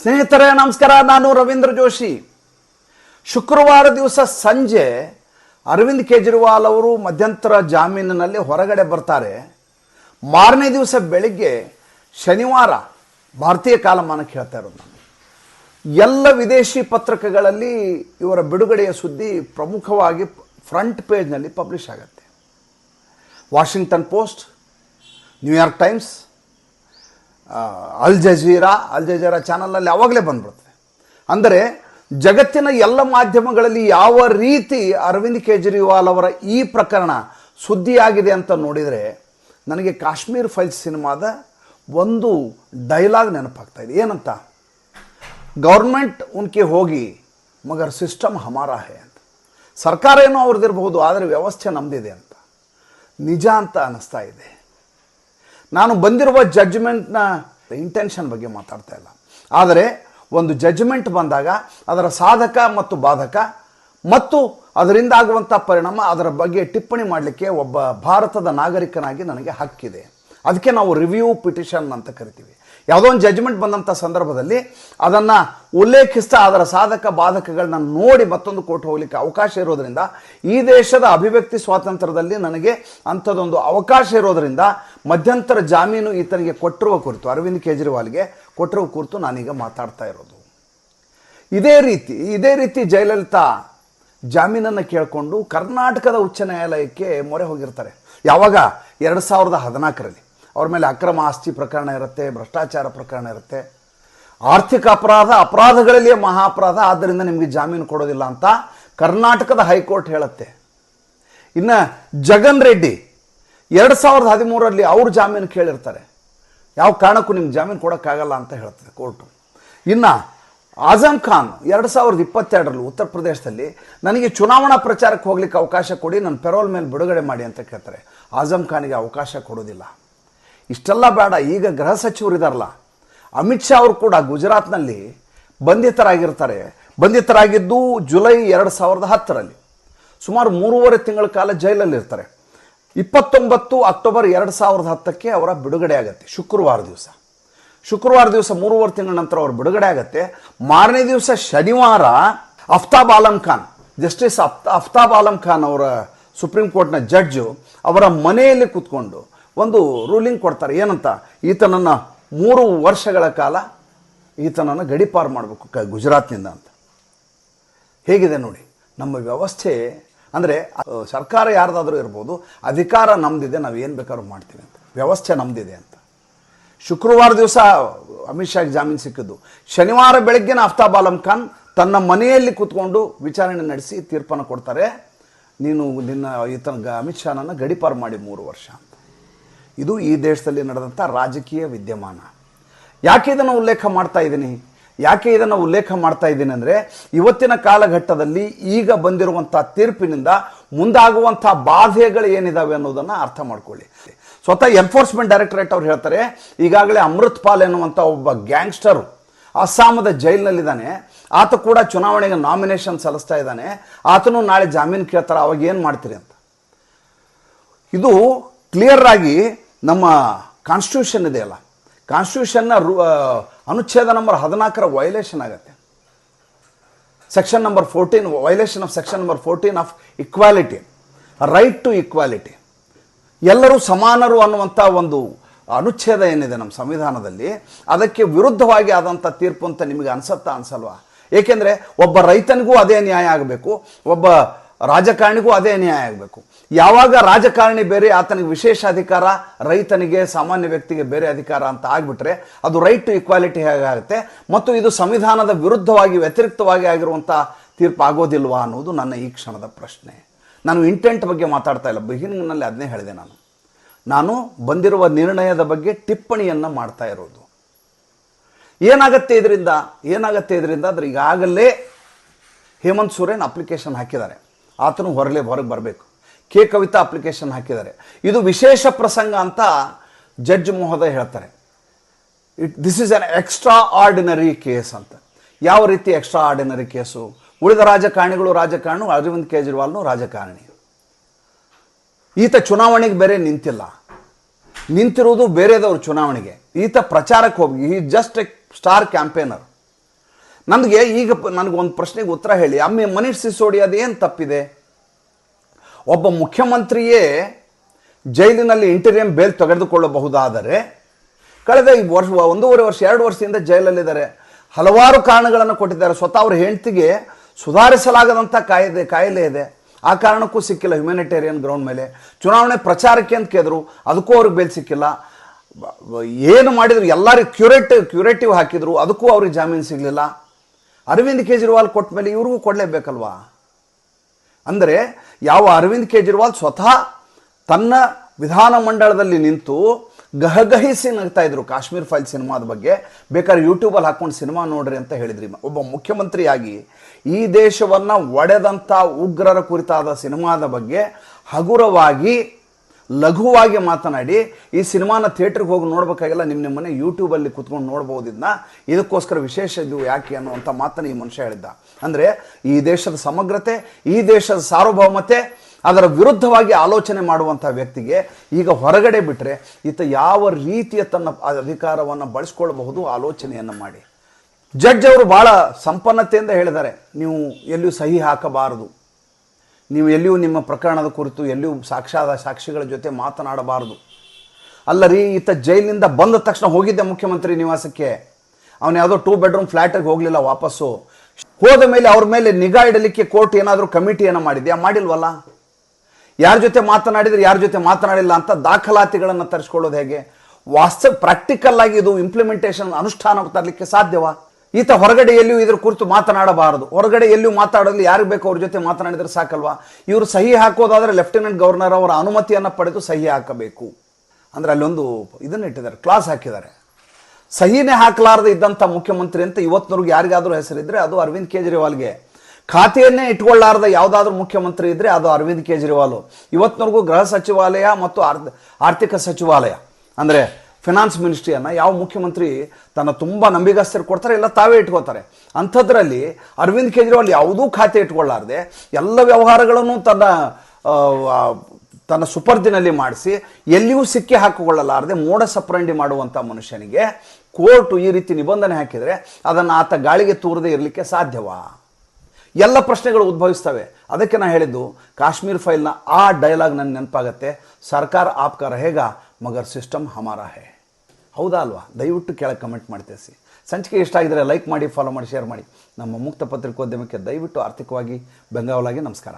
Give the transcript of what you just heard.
ಸ್ನೇಹಿತರೆ, ನಮಸ್ಕಾರ. ನಾನು ರವೀಂದ್ರ ಜೋಶಿ. ಶುಕ್ರವಾರ ದಿವಸ ಸಂಜೆ ಅರವಿಂದ್ ಕೇಜ್ರಿವಾಲ್ ಅವರು ಮಧ್ಯಂತರ ಜಾಮೀನಿನಲ್ಲಿ ಹೊರಗಡೆ ಬರ್ತಾರೆ. ಮಾರನೇ ದಿವಸ ಬೆಳಿಗ್ಗೆ ಶನಿವಾರ ಭಾರತೀಯ ಕಾಲಮಾನಕ್ಕೆ ಹೇಳ್ತಾ ಇರೋದು ಎಲ್ಲ ವಿದೇಶಿ ಪತ್ರಿಕೆಗಳಲ್ಲಿ ಇವರ ಬಿಡುಗಡೆಯ ಸುದ್ದಿ ಪ್ರಮುಖವಾಗಿ ಫ್ರಂಟ್ ಪೇಜ್ನಲ್ಲಿ ಪಬ್ಲಿಷ್ ಆಗುತ್ತೆ. Washington Post New York Times Al Jazeera Al Jazeera ಚಾನಲಲ್ಲಿ ಯಾವಾಗಲೇ ಬಂದ್ಬಿಡುತ್ತೆ. ಅಂದರೆ ಜಗತ್ತಿನ ಎಲ್ಲ ಮಾಧ್ಯಮಗಳಲ್ಲಿ ಯಾವ ರೀತಿ ಅರವಿಂದ್ ಕೇಜ್ರಿವಾಲ್ ಅವರ ಈ ಪ್ರಕರಣ ಸುದ್ದಿಯಾಗಿದೆ ಅಂತ ನೋಡಿದರೆ ನನಗೆ ಕಾಶ್ಮೀರ್ ಫೈಲ್ಸ್ ಸಿನಿಮಾದ ಒಂದು ಡೈಲಾಗ್ ನೆನಪಾಗ್ತಾ ಇದೆ. ಏನಂತ? ಗೌರ್ಮೆಂಟ್ ಉನ್ಕೆ ಹೋಗಿ, ಮಗರ್ ಸಿಸ್ಟಮ್ ಹಮಾರಾ ಹೇ ಅಂತ. ಸರ್ಕಾರ ಏನೋ ಅವ್ರದ್ದಿರಬಹುದು, ಆದರೆ ವ್ಯವಸ್ಥೆ ನಮ್ಮದಿದೆ ಅಂತ. ನಿಜ ಅಂತ ಅನ್ನಿಸ್ತಾ ಇದೆ. ನಾನು ಬಂದಿರುವ ಜಡ್ಜ್ಮೆಂಟ್ನ ಇಂಟೆನ್ಷನ್ ಬಗ್ಗೆ ಮಾತಾಡ್ತಾ ಇಲ್ಲ. ಆದರೆ ಒಂದು ಜಡ್ಜ್ಮೆಂಟ್ ಬಂದಾಗ ಅದರ ಸಾಧಕ ಮತ್ತು ಬಾಧಕ ಮತ್ತು ಅದರಿಂದ ಆಗುವಂಥ ಪರಿಣಾಮ ಅದರ ಬಗ್ಗೆ ಟಿಪ್ಪಣಿ ಮಾಡಲಿಕ್ಕೆ ಒಬ್ಬ ಭಾರತದ ನಾಗರಿಕನಾಗಿ ನನಗೆ ಹಕ್ಕಿದೆ. ಅದಕ್ಕೆ ನಾವು ರಿವ್ಯೂ ಪಿಟಿಷನ್ ಅಂತ ಕರಿತೀವಿ. ಯಾವುದೋ ಒಂದು ಜಜ್ಮೆಂಟ್ ಬಂದಂಥ ಸಂದರ್ಭದಲ್ಲಿ ಅದನ್ನು ಉಲ್ಲೇಖಿಸ್ತಾ ಅದರ ಸಾಧಕ ಬಾಧಕಗಳನ್ನ ನೋಡಿ ಮತ್ತೊಂದು ಕೋರ್ಟ್ ಹೋಗ್ಲಿಕ್ಕೆ ಅವಕಾಶ ಇರೋದ್ರಿಂದ ಈ ದೇಶದ ಅಭಿವ್ಯಕ್ತಿ ಸ್ವಾತಂತ್ರ್ಯದಲ್ಲಿ ನನಗೆ ಅಂಥದ್ದೊಂದು ಅವಕಾಶ ಇರೋದರಿಂದ ಮಧ್ಯಂತರ ಜಾಮೀನು ಈತನಿಗೆ ಕೊಟ್ಟಿರುವ ಕುರಿತು, ಅರವಿಂದ್ ಕೇಜ್ರಿವಾಲ್ಗೆ ಕೊಟ್ಟಿರುವ ಕುರಿತು ನಾನೀಗ ಮಾತಾಡ್ತಾ ಇರೋದು. ಇದೇ ರೀತಿ ಇದೇ ರೀತಿ ಜಯಲಲಿತಾ ಜಾಮೀನನ್ನು ಕೇಳಿಕೊಂಡು ಕರ್ನಾಟಕದ ಉಚ್ಚ ನ್ಯಾಯಾಲಯಕ್ಕೆ ಮೊರೆ ಹೋಗಿರ್ತಾರೆ. ಯಾವಾಗ? ಎರಡು ಸಾವಿರದ ಹದಿನಾಲ್ಕರಲ್ಲಿ. ಅವ್ರ ಮೇಲೆ ಅಕ್ರಮ ಆಸ್ತಿ ಪ್ರಕರಣ ಇರುತ್ತೆ, ಭ್ರಷ್ಟಾಚಾರ ಪ್ರಕರಣ ಇರುತ್ತೆ. ಆರ್ಥಿಕ ಅಪರಾಧ, ಅಪರಾಧಗಳಲ್ಲಿಯೇ ಮಹಾ ಅಪರಾಧ ಆದ್ದರಿಂದ ನಿಮಗೆ ಜಾಮೀನು ಕೊಡೋದಿಲ್ಲ ಅಂತ ಕರ್ನಾಟಕದ ಹೈಕೋರ್ಟ್ ಹೇಳುತ್ತೆ. ಇನ್ನು ಜಗನ್ ರೆಡ್ಡಿ, ಎರಡು ಸಾವಿರದ ಹದಿಮೂರರಲ್ಲಿ ಅವರು ಜಾಮೀನು ಕೇಳಿರ್ತಾರೆ. ಯಾವ ಕಾರಣಕ್ಕೂ ನಿಮ್ಗೆ ಜಾಮೀನು ಕೊಡೋಕ್ಕಾಗಲ್ಲ ಅಂತ ಹೇಳ್ತದೆ ಕೋರ್ಟು. ಇನ್ನು ಆಜಮ್ ಖಾನ್ ಎರಡು ಸಾವಿರದ ಇಪ್ಪತ್ತೆರಡರಲ್ಲಿ ಉತ್ತರ ಪ್ರದೇಶದಲ್ಲಿ ನನಗೆ ಚುನಾವಣಾ ಪ್ರಚಾರಕ್ಕೆ ಹೋಗ್ಲಿಕ್ಕೆ ಅವಕಾಶ ಕೊಡಿ, ನನ್ನ ಪೆರೋಲ್ ಮೇಲೆ ಬಿಡುಗಡೆ ಮಾಡಿ ಅಂತ ಕೇಳ್ತಾರೆ. ಆಜಮ್ ಖಾನಿಗೆ ಅವಕಾಶ ಕೊಡೋದಿಲ್ಲ. ಇಷ್ಟೆಲ್ಲ ಬೇಡ, ಈಗ ಗೃಹ ಸಚಿವರು ಇದಾರಲ್ಲ. ಅಮಿತ್ ಶಾ ಅವರು ಕೂಡ ಗುಜರಾತ್ನಲ್ಲಿ ಬಂಧಿತರಾಗಿರ್ತಾರೆ. ಬಂಧಿತರಾಗಿದ್ದು ಜುಲೈ ಎರಡು ಸಾವಿರದ ಹತ್ತರಲ್ಲಿ. ಸುಮಾರು ಮೂರುವರೆ ತಿಂಗಳ ಕಾಲ ಜೈಲಲ್ಲಿ ಇರ್ತಾರೆ ಇಪ್ಪತ್ತೊಂಬತ್ತು ಅಕ್ಟೋಬರ್ ಎರಡು ಸಾವಿರದ ಹತ್ತಕ್ಕೆ ಅವರ ಬಿಡುಗಡೆ ಆಗುತ್ತೆ, ಶುಕ್ರವಾರ ದಿವಸ. ಶುಕ್ರವಾರ ದಿವಸ ಮೂರುವರೆ ತಿಂಗಳ ನಂತರ ಅವರು ಬಿಡುಗಡೆ ಆಗುತ್ತೆ. ಮಾರನೇ ದಿವಸ ಶನಿವಾರ ಅಫ್ತಾಬ್ ಆಲಂ ಖಾನ್, ಜಸ್ಟಿಸ್ ಅಫ್ತಾ, ಅಫ್ತಾಬ್ ಆಲಂ ಖಾನ್ ಅವರ ಸುಪ್ರೀಂ ಕೋರ್ಟ್ನ ಜಡ್ಜು ಅವರ ಮನೆಯಲ್ಲಿ ಕೂತ್ಕೊಂಡು ಒಂದು ರೂಲಿಂಗ್ ಕೊಡ್ತಾರೆ. ಏನಂತ? ಈತನನ್ನು ಮೂರು ವರ್ಷಗಳ ಕಾಲ ಈತನನ್ನು ಗಡಿಪಾರು ಮಾಡಬೇಕು ಕ ಗುಜರಾತ್ನಿಂದ ಅಂತ. ಹೇಗಿದೆ ನೋಡಿ? ನಮ್ಮ ವ್ಯವಸ್ಥೆ ಅಂದರೆ ಸರ್ಕಾರ ಯಾರ್ದಾದರೂ ಇರ್ಬೋದು, ಅಧಿಕಾರ ನಮ್ದಿದೆ, ನಾವು ಏನು ಬೇಕಾದ್ರೂ ಮಾಡ್ತೀವಿ ಅಂತ. ವ್ಯವಸ್ಥೆ ನಮ್ದಿದೆ ಅಂತ. ಶುಕ್ರವಾರ ದಿವಸ ಅಮಿತ್ ಶಾಗೆ ಜಾಮೀನು ಸಿಕ್ಕಿದ್ದು. ಶನಿವಾರ ಬೆಳಗ್ಗೆನ ಅಫ್ತಾಬ್ ಆಲಂ ಖಾನ್ ತನ್ನ ಮನೆಯಲ್ಲಿ ಕೂತ್ಕೊಂಡು ವಿಚಾರಣೆ ನಡೆಸಿ ತೀರ್ಪನ್ನು ಕೊಡ್ತಾರೆ. ನೀನು ನಿನ್ನ ಈತನ ಅಮಿತ್ ಶಾನನ್ನು ಗಡಿಪಾರು ಮಾಡಿ ಮೂರು ವರ್ಷ ಇದು ಈ ದೇಶದಲ್ಲಿ ನಡೆದಂಥ ರಾಜಕೀಯ ವಿದ್ಯಮಾನ. ಯಾಕೆ ಇದನ್ನು ಉಲ್ಲೇಖ ಮಾಡ್ತಾ ಇದ್ದೀನಿ? ಯಾಕೆ ಇದನ್ನು ಉಲ್ಲೇಖ ಮಾಡ್ತಾ ಇದ್ದೀನಿ ಅಂದರೆ ಇವತ್ತಿನ ಕಾಲಘಟ್ಟದಲ್ಲಿ ಈಗ ಬಂದಿರುವಂಥ ತೀರ್ಪಿನಿಂದ ಮುಂದಾಗುವಂಥ ಬಾಧೆಗಳು ಏನಿದಾವೆ ಅನ್ನೋದನ್ನು ಅರ್ಥ ಮಾಡ್ಕೊಳ್ಳಿ. ಸ್ವತಃ ಎನ್ಫೋರ್ಸ್ಮೆಂಟ್ ಡೈರೆಕ್ಟರೇಟ್ ಅವ್ರು ಹೇಳ್ತಾರೆ, ಈಗಾಗಲೇ ಅಮೃತ್ ಪಾಲ್ ಎನ್ನುವಂಥ ಒಬ್ಬ ಗ್ಯಾಂಗ್ಸ್ಟರು ಅಸ್ಸಾಮದ ಜೈಲಿನಲ್ಲಿದ್ದಾನೆ. ಆತ ಕೂಡ ಚುನಾವಣೆಗೆ ನಾಮಿನೇಷನ್ ಸಲ್ಲಿಸ್ತಾ ಇದ್ದಾನೆ. ಆತನು ನಾಳೆ ಜಾಮೀನು ಕೇಳ್ತಾರೆ, ಅವಾಗ ಏನು ಮಾಡ್ತೀರಿ ಅಂತ. ಇದು ಕ್ಲಿಯರ್ ಆಗಿ ನಮ್ಮ ಕಾನ್ಸ್ಟಿಟ್ಯೂಷನ್ ಇದೆಯಲ್ಲ ಕಾನ್ಸ್ಟಿಟ್ಯೂಷನ್ನ ರು ಅನುಚ್ಛೇದ ನಂಬರ್ ಹದಿನಾಲ್ಕರ ವೈಲೇಷನ್ ಆಗುತ್ತೆ. Section number fourteen violation of section number fourteen of equality right to equality ಎಲ್ಲರೂ ಸಮಾನರು ಅನ್ನುವಂಥ ಒಂದು ಅನುಚ್ಛೇದ ಏನಿದೆ ನಮ್ಮ ಸಂವಿಧಾನದಲ್ಲಿ, ಅದಕ್ಕೆ ವಿರುದ್ಧವಾಗಿ ಆದಂಥ ತೀರ್ಪು ಅಂತ ನಿಮಗೆ ಅನಿಸುತ್ತಾ ಅನಿಸಲ್ವಾ? ಏಕೆಂದರೆ ಒಬ್ಬ ರೈತನಿಗೂ ಅದೇ ನ್ಯಾಯ ಆಗಬೇಕು, ಒಬ್ಬ ರಾಜಕಾರಣಿಗೂ ಅದೇ ನ್ಯಾಯ ಆಗಬೇಕು. ಯಾವಾಗ ರಾಜಕಾರಣಿ ಬೇರೆ, ಆತನಿಗೆ ವಿಶೇಷ ಅಧಿಕಾರ, ರೈತನಿಗೆ, ಸಾಮಾನ್ಯ ವ್ಯಕ್ತಿಗೆ ಬೇರೆ ಅಧಿಕಾರ ಅಂತ ಆಗಿಬಿಟ್ರೆ ಅದು ರೈಟ್ ಟು ಇಕ್ವಾಲಿಟಿ ಹೇಗಾಗುತ್ತೆ? ಮತ್ತು ಇದು ಸಂವಿಧಾನದ ವಿರುದ್ಧವಾಗಿ, ವ್ಯತಿರಿಕ್ತವಾಗಿ ಆಗಿರುವಂಥ ತೀರ್ಪು ಆಗೋದಿಲ್ವಾ ಅನ್ನೋದು ನನ್ನ ಈ ಕ್ಷಣದ ಪ್ರಶ್ನೆ. ನಾನು ಇಂಟೆಂಟ್ ಬಗ್ಗೆ ಮಾತಾಡ್ತಾ ಇಲ್ಲ. ಬಿಗಿನಿಂಗ್ನಲ್ಲಿ ಅದನ್ನೇ ಹೇಳಿದೆ ನಾನು. ನಾನು ಬಂದಿರುವ ನಿರ್ಣಯದ ಬಗ್ಗೆ ಟಿಪ್ಪಣಿಯನ್ನು ಮಾಡ್ತಾ ಇರೋದು. ಏನಾಗತ್ತೆ ಇದರಿಂದ? ಏನಾಗತ್ತೆ ಇದರಿಂದ ಅಂದರೆ ಈಗಾಗಲೇ ಹೇಮಂತ್ ಸೊರೇನ್ ಅಪ್ಲಿಕೇಶನ್ ಹಾಕಿದ್ದಾರೆ. ಆತನು ಹೊರಲೇ ಹೊರಗೆ ಬರಬೇಕು. ಕೆ ಕವಿತಾ ಅಪ್ಲಿಕೇಶನ್ ಹಾಕಿದ್ದಾರೆ. ಇದು ವಿಶೇಷ ಪ್ರಸಂಗ ಅಂತ ಜಡ್ಜ್ ಮಹೋದಯ ಹೇಳ್ತಾರೆ. It this is an extraordinary case ಅಂತ. ಯಾವ ರೀತಿ ಎಕ್ಸ್ಟ್ರಾ ಆರ್ಡಿನರಿ ಕೇಸು ಉಳಿದ ರಾಜಕಾರಣಿಗಳು ರಾಜಕಾರಣ, ಅರವಿಂದ್ ಕೇಜ್ರಿವಾಲ್ನು ರಾಜಕಾರಣಿ. ಈತ ಚುನಾವಣೆಗೆ ಬೇರೆ ನಿಂತಿಲ್ಲ. ನಿಂತಿರುವುದು ಬೇರೆದವ್ರ ಚುನಾವಣೆಗೆ. ಈತ ಪ್ರಚಾರಕ್ಕೆ ಹೋಗಿ ಈ ಜಸ್ಟ್ ಎ ಸ್ಟಾರ್ ಕ್ಯಾಂಪೇನರ್ ನನಗೆ ಈಗ ನನಗೆ ಒಂದು ಪ್ರಶ್ನೆಗೆ ಉತ್ತರ ಹೇಳಿ. ಅಮ್ಮೆ ಮನೀಷ್ ಸಿಸೋಡಿ ಅದೇನು ತಪ್ಪಿದೆ? ಒಬ್ಬ ಮುಖ್ಯಮಂತ್ರಿಯೇ ಜೈಲಿನಲ್ಲಿ ಇಂಟೀರಿಯಂ ಬೇಲ್ ತೆಗೆದುಕೊಳ್ಳಬಹುದಾದರೆ, ಕಳೆದ ಈ ವರ್ಷ, ಒಂದೂವರೆ ವರ್ಷ, ಎರಡು ವರ್ಷದಿಂದ ಜೈಲಲ್ಲಿದ್ದಾರೆ. ಹಲವಾರು ಕಾರಣಗಳನ್ನು ಕೊಟ್ಟಿದ್ದಾರೆ. ಸ್ವತಃ ಅವ್ರ ಹೆಂಡತಿಗೆ ಸುಧಾರಿಸಲಾಗದಂಥ ಕಾಯಿದೆ, ಕಾಯಿಲೆ ಇದೆ. ಆ ಕಾರಣಕ್ಕೂ ಸಿಕ್ಕಿಲ್ಲ ಹ್ಯುಮ್ಯಾನಿಟೇರಿಯನ್ ಗ್ರೌಂಡ್ ಮೇಲೆ. ಚುನಾವಣೆ ಪ್ರಚಾರಕ್ಕೆ ಅಂತ ಕೇಳಿದ್ರು. ಅದಕ್ಕೂ ಅವ್ರಿಗೆ ಬೇಲ್ ಸಿಕ್ಕಿಲ್ಲ. ಏನು ಮಾಡಿದ್ರು? ಎಲ್ಲರಿಗೂ ಕ್ಯೂರೇಟಿವ್ ಕ್ಯೂರೇಟಿವ್ ಹಾಕಿದ್ರು. ಅದಕ್ಕೂ ಅವ್ರಿಗೆ ಜಾಮೀನು ಸಿಗಲಿಲ್ಲ. ಅರವಿಂದ್ ಕೇಜ್ರಿವಾಲ್ ಕೊಟ್ಟ ಮೇಲೆ ಇವ್ರಿಗೂ ಕೊಡಲೇಬೇಕಲ್ವಾ? ಅಂದರೆ ಯಾವ ಅರವಿಂದ್ ಕೇಜ್ರಿವಾಲ್ ಸ್ವತಃ ತನ್ನ ವಿಧಾನಮಂಡಲದಲ್ಲಿ ನಿಂತು ಗಹಗಹಿಸಿ ನಗ್ತಾ ಇದ್ರು ಕಾಶ್ಮೀರ್ ಫೈಲ್ ಸಿನಿಮಾದ ಬಗ್ಗೆ. ಬೇಕಾದ್ರೆ ಯೂಟ್ಯೂಬಲ್ಲಿ ಹಾಕ್ಕೊಂಡು ಸಿನಿಮಾ ನೋಡ್ರಿ ಅಂತ ಹೇಳಿದ್ರಿ. ಒಬ್ಬ ಮುಖ್ಯಮಂತ್ರಿಯಾಗಿ ಈ ದೇಶವನ್ನು ಒಡೆದಂಥ ಉಗ್ರರ ಕುರಿತಾದ ಸಿನಿಮಾದ ಬಗ್ಗೆ ಹಗುರವಾಗಿ ಲಘುವಾಗಿ ಮಾತನಾಡಿ, ಈ ಸಿನಿಮಾನ ಥಿಯೇಟ್ರಿಗೆ ಹೋಗಿ ನೋಡ್ಬೇಕಾಗಿಲ್ಲ ನಿಮ್ಮ ನಿಮ್ಮನೆ ಯೂಟ್ಯೂಬಲ್ಲಿ ಕುತ್ಕೊಂಡು ನೋಡ್ಬೋದು ಇದಕ್ಕೋಸ್ಕರ ವಿಶೇಷ ಇದು ಯಾಕೆ ಅನ್ನುವಂಥ ಮಾತನ್ನು ಈ ಮನುಷ್ಯ ಹೇಳಿದ್ದ. ಅಂದರೆ, ಈ ದೇಶದ ಸಮಗ್ರತೆ, ಈ ದೇಶದ ಸಾರ್ವಭೌಮತೆ, ಅದರ ವಿರುದ್ಧವಾಗಿ ಆಲೋಚನೆ ಮಾಡುವಂಥ ವ್ಯಕ್ತಿಗೆ ಈಗ ಹೊರಗಡೆ ಬಿಟ್ಟರೆ ಈತ ಯಾವ ರೀತಿಯ ತನ್ನ ಅಧಿಕಾರವನ್ನು ಬಳಸ್ಕೊಳ್ಬಹುದು ಆಲೋಚನೆಯನ್ನು ಮಾಡಿ. ಜಡ್ಜ್ ಅವರು ಭಾಳ ಸಂಪನ್ನತೆಯಿಂದ ಹೇಳಿದ್ದಾರೆ, ನೀವು ಎಲ್ಲಿಯೂ ಸಹಿ ಹಾಕಬಾರದು. ನೀವು ಎಲ್ಲಿಯೂ ನಿಮ್ಮ ಪ್ರಕರಣದ ಕುರಿತು ಎಲ್ಲಿಯೂ ಸಾಕ್ಷಾದ ಸಾಕ್ಷಿಗಳ ಜೊತೆ ಮಾತನಾಡಬಾರದು. ಅಲ್ಲ ರೀ ಈತ ಜೈಲಿನಿಂದ ಬಂದ ತಕ್ಷಣ ಹೋಗಿದ್ದೆ ಮುಖ್ಯಮಂತ್ರಿ ನಿವಾಸಕ್ಕೆ. ಅವನು ಯಾವುದೋ ಟೂ ಬೆಡ್ರೂಮ್ ಫ್ಲ್ಯಾಟಿಗೆ ಹೋಗಲಿಲ್ಲ ವಾಪಸ್ಸು. ಹೋದ ಮೇಲೆ ಅವ್ರ ಮೇಲೆ ನಿಗಾ ಇಡಲಿಕ್ಕೆ ಕೋರ್ಟ್ ಏನಾದರೂ ಕಮಿಟಿಯನ್ನು ಮಾಡಿದ್ಯಾ? ಮಾಡಿಲ್ವಲ್ಲ? ಯಾರ ಜೊತೆ ಮಾತನಾಡಿದರೆ, ಯಾರ ಜೊತೆ ಮಾತನಾಡಿಲ್ಲ ಅಂತ ದಾಖಲಾತಿಗಳನ್ನು ತರಿಸ್ಕೊಳ್ಳೋದು ಹೇಗೆ? ವಾಸ್ತವ ಪ್ರಾಕ್ಟಿಕಲ್ ಆಗಿ ಇದು ಇಂಪ್ಲಿಮೆಂಟೇಷನ್ ಅನುಷ್ಠಾನ ತರಲಿಕ್ಕೆ ಸಾಧ್ಯವಾ? ಈತ ಹೊರಗಡೆ ಎಲ್ಲಿಯೂ ಇದ್ರ ಕುರಿತು ಮಾತನಾಡಬಾರದು. ಹೊರಗಡೆ ಎಲ್ಲಿಯೂ ಮಾತಾಡಲು ಯಾರಿಗೆ ಬೇಕು ಅವ್ರ ಜೊತೆ ಮಾತನಾಡಿದ್ರೆ ಸಾಕಲ್ವಾ? ಇವರು ಸಹಿ ಹಾಕೋದಾದ್ರೆ ಲೆಫ್ಟಿನೆಂಟ್ ಗವರ್ನರ್ ಅವರ ಅನುಮತಿಯನ್ನು ಪಡೆದು ಸಹಿ ಹಾಕಬೇಕು. ಅಂದ್ರೆ ಅಲ್ಲೊಂದು ಇದನ್ನ ಇಟ್ಟಿದ್ದಾರೆ ಕ್ಲಾಸ್ ಹಾಕಿದ್ದಾರೆ. ಸಹಿನೇ ಹಾಕಲಾರದೆ ಇದ್ದಂಥ ಮುಖ್ಯಮಂತ್ರಿ ಅಂತ ಇವತ್ತಿನವ್ರಿಗೆ ಯಾರಿಗಾದರೂ ಹೆಸರಿದ್ದರೆ ಅದು ಅರವಿಂದ್ ಕೇಜ್ರಿವಾಲ್ಗೆ. ಖಾತೆಯನ್ನೇ ಇಟ್ಕೊಳ್ಳಾರದ ಯಾವುದಾದ್ರೂ ಮುಖ್ಯಮಂತ್ರಿ ಇದ್ರೆ ಅದು ಅರವಿಂದ್ ಕೇಜ್ರಿವಾಲ್. ಇವತ್ತಿನವರೆಗೂ ಗೃಹ ಸಚಿವಾಲಯ ಮತ್ತು ಆರ್ಥ- ಆರ್ಥಿಕ ಸಚಿವಾಲಯ. ಅಂದರೆ ಫಿನಾನ್ಸ್ ಮಿನಿಸ್ಟ್ರಿಯನ್ನು ಯಾವ ಮುಖ್ಯಮಂತ್ರಿ ತನ್ನ ತುಂಬ ನಂಬಿಗಸ್ತರು ಕೊಡ್ತಾರೆ ಇಲ್ಲ ತಾವೇ ಇಟ್ಕೋತಾರೆ. ಅಂಥದ್ರಲ್ಲಿ ಅರವಿಂದ್ ಕೇಜ್ರಿವಾಲ್ ಯಾವುದೂ ಖಾತೆ ಇಟ್ಕೊಳ್ಳಾರ್ದೆ, ಎಲ್ಲ ವ್ಯವಹಾರಗಳನ್ನು ತನ್ನ ತನ್ನ ಸುಪರ್ದಿನಲ್ಲಿ ಮಾಡಿಸಿ ಎಲ್ಲಿಯೂ ಸಿಕ್ಕಿ ಹಾಕಿಕೊಳ್ಳಲಾರದೆ ಮೋಡ ಸಪ್ರಂಡಿ ಮಾಡುವಂಥ ಮನುಷ್ಯನಿಗೆ ಕೋರ್ಟು ಈ ರೀತಿ ನಿಬಂಧನೆ ಹಾಕಿದರೆ ಅದನ್ನು ಆತ ಗಾಳಿಗೆ ತೂರದೇ ಇರಲಿಕ್ಕೆ ಸಾಧ್ಯವಾ? ಎಲ್ಲ ಪ್ರಶ್ನೆಗಳು ಉದ್ಭವಿಸ್ತವೆ. ಅದಕ್ಕೆ ನಾನು ಹೇಳಿದ್ದು, ಕಾಶ್ಮೀರ್ ಫೈಲ್ನ ಆ ಡೈಲಾಗ್ ನನ್ನ ನೆನಪಾಗತ್ತೆ. ಸರ್ಕಾರ ಆಪ್ಕಾರ ರಹೇಗ ಮಗರ್ ಸಿಸ್ಟಮ್ ಹಮಾರ ಹೇ. ಹೌದಾ ಅಲ್ವಾ? ದಯವಿಟ್ಟು ಕೆಳಗೆ ಕಮೆಂಟ್ ಮಾಡ್ತೇಸಿ ಸಂಚಿಕೆ ಇಷ್ಟ ಆಗಿದ್ರೆ ಲೈಕ್ ಮಾಡಿ ಫಾಲೋ ಮಾಡಿ ಶೇರ್ ಮಾಡಿ. ನಮ್ಮ ಮುಕ್ತ ಪತ್ರಿಕೋದ್ಯಮಕ್ಕೆ ದಯವಿಟ್ಟು ಆರ್ಥಿಕವಾಗಿ ಬೆಂಗಾವಲಾಗಿ ನಮಸ್ಕಾರ.